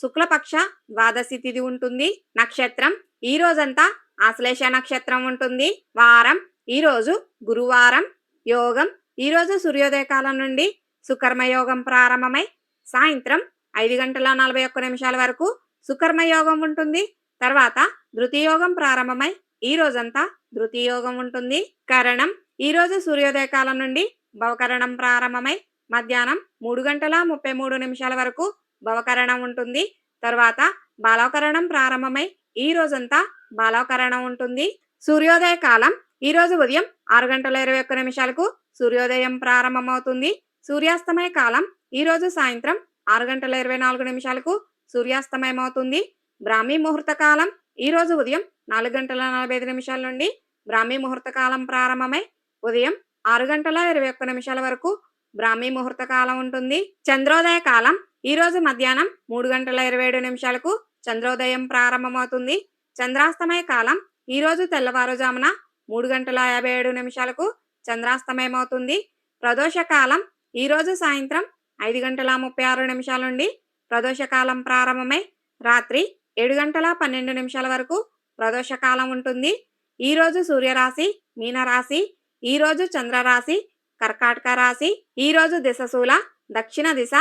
శుక్లపక్ష ద్వాదశి తిథి ఉంటుంది నక్షత్రం. ఈ రోజంతా ఆశ్లేష నక్షత్రం ఉంటుంది. వారం ఈరోజు గురువారం. యోగం ఈరోజు సూర్యోదయకాలం సూర్యోదయ కాలం నుండి సుకర్మయోగం ప్రారంభమై సాయంత్రం ఐదు గంటల నలభై ఒక్క నిమిషాల వరకు సుకర్మయోగం ఉంటుంది. తర్వాత ధృతియోగం ప్రారంభమై ఈ రోజంతా ధృతియోగం ఉంటుంది. కరణం ఈరోజు సూర్యోదయకాలం సూర్యోదయ కాలం నుండి భవకరణం ప్రారంభమై మధ్యాహ్నం మూడు గంటల ముప్పై మూడు నిమిషాల వరకు భవకరణం ఉంటుంది. తర్వాత బాలవకరణం ప్రారంభమై ఈ రోజంతా బాలవకరణం ఉంటుంది. సూర్యోదయ కాలం ఈ రోజు ఉదయం ఆరు గంటల ఇరవై ఒక్క నిమిషాలకు సూర్యోదయం ప్రారంభమవుతుంది. సూర్యాస్తమయ కాలం ఈ రోజు సాయంత్రం ఆరు గంటల ఇరవై నాలుగు నిమిషాలకు సూర్యాస్తమయం అవుతుంది బ్రాహ్మీ ముహూర్త కాలం ఈ రోజు ఉదయం నాలుగు గంటల నలభై ఐదు నిమిషాల నుండి బ్రాహ్మీ ముహూర్త కాలం ప్రారంభమై ఉదయం ఆరు గంటల ఇరవై ఒక్క నిమిషాల వరకు బ్రాహ్మీ ముహూర్త కాలం ఉంటుంది. చంద్రోదయ కాలం ఈరోజు మధ్యాహ్నం మూడు గంటల ఇరవై ఏడు నిమిషాలకు చంద్రోదయం ప్రారంభమవుతుంది. చంద్రాస్తమయ కాలం ఈరోజు తెల్లవారుజామున మూడు గంటల యాభై ఏడు నిమిషాలకు చంద్రాస్తమయం అవుతుంది ప్రదోషకాలం ఈరోజు సాయంత్రం ఐదు గంటల ముప్పై ఆరు నిమిషాల నుండి ప్రదోషకాలం ప్రారంభమై రాత్రి ఏడు గంటల పన్నెండు నిమిషాల వరకు ప్రదోషకాలం ఉంటుంది. ఈరోజు సూర్యరాశి మీనరాశి ఈ రోజు చంద్రరాశి కర్కాటక రాశి ఈరోజు దిశశూల దక్షిణ దిశ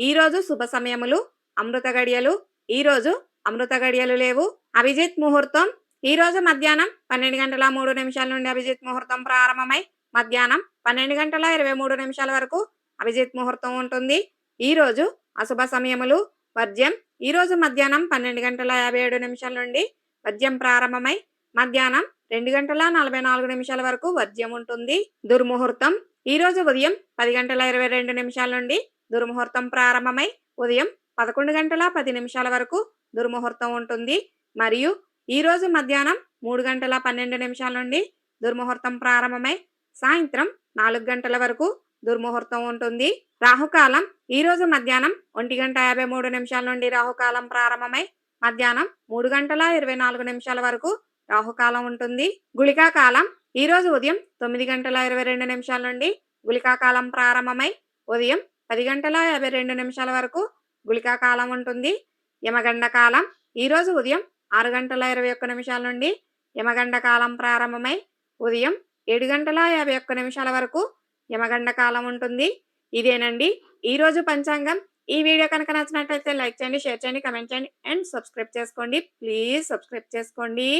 ఈరోజు శుభ సమయములు అమృత గడియలు. ఈరోజు అమృత గడియలు లేవు. అభిజిత్ ముహూర్తం. ఈరోజు మధ్యాహ్నం పన్నెండు గంటల మూడు నిమిషాల నుండి అభిజిత్ ముహూర్తం ప్రారంభమై మధ్యాహ్నం పన్నెండు గంటల ఇరవై మూడు నిమిషాల వరకు అభిజిత్ ముహూర్తం ఉంటుంది. ఈ రోజు అశుభ సమయములు. వర్జ్యం ఈరోజు మధ్యాహ్నం పన్నెండు గంటల యాభై ఏడు నిమిషాల నుండి వర్జ్యం ప్రారంభమై మధ్యాహ్నం రెండు గంటల నలభై నాలుగు నిమిషాల వరకు వర్జ్యం ఉంటుంది. దుర్ముహూర్తం. ఈరోజు ఉదయం పది గంటల ఇరవై రెండు నిమిషాల నుండి దుర్ముహూర్తం ప్రారంభమై ఉదయం పదకొండు గంటల పది నిమిషాల వరకు దుర్ముహూర్తం ఉంటుంది. మరియు ఈ రోజు మధ్యాహ్నం మూడు గంటల పన్నెండు నిమిషాల నుండి దుర్ముహూర్తం ప్రారంభమై సాయంత్రం నాలుగు గంటల వరకు దుర్ముహూర్తం ఉంటుంది. రాహుకాలం ఈరోజు మధ్యాహ్నం ఒంటి గంట యాభై మూడు నిమిషాల నుండి రాహుకాలం ప్రారంభమై మధ్యాహ్నం మూడు గంటల ఇరవై నాలుగు నిమిషాల వరకు రాహుకాలం ఉంటుంది. గుళికా కాలం ఈరోజు ఉదయం తొమ్మిది గంటల ఇరవై రెండు నిమిషాల నుండి గుళికా కాలం ప్రారంభమై ఉదయం పది గంటల యాభై రెండు నిమిషాల వరకు గుళికా కాలం ఉంటుంది. యమగండ కాలం. ఈరోజు ఉదయం ఆరు గంటల ఇరవై ఒక్క నిమిషాల నుండి యమగండ కాలం ప్రారంభమై ఉదయం ఏడు గంటల యాభై ఒక్క నిమిషాల వరకు యమగండ కాలం ఉంటుంది. ఇదేనండి. ఈరోజు పంచాంగం. ఈ వీడియో కనుక నచ్చినట్లయితే లైక్ చేయండి షేర్ చేయండి కమెంట్ చేయండి అండ్ సబ్స్క్రైబ్ చేసుకోండి. ప్లీజ్ సబ్స్క్రైబ్ చేసుకోండి.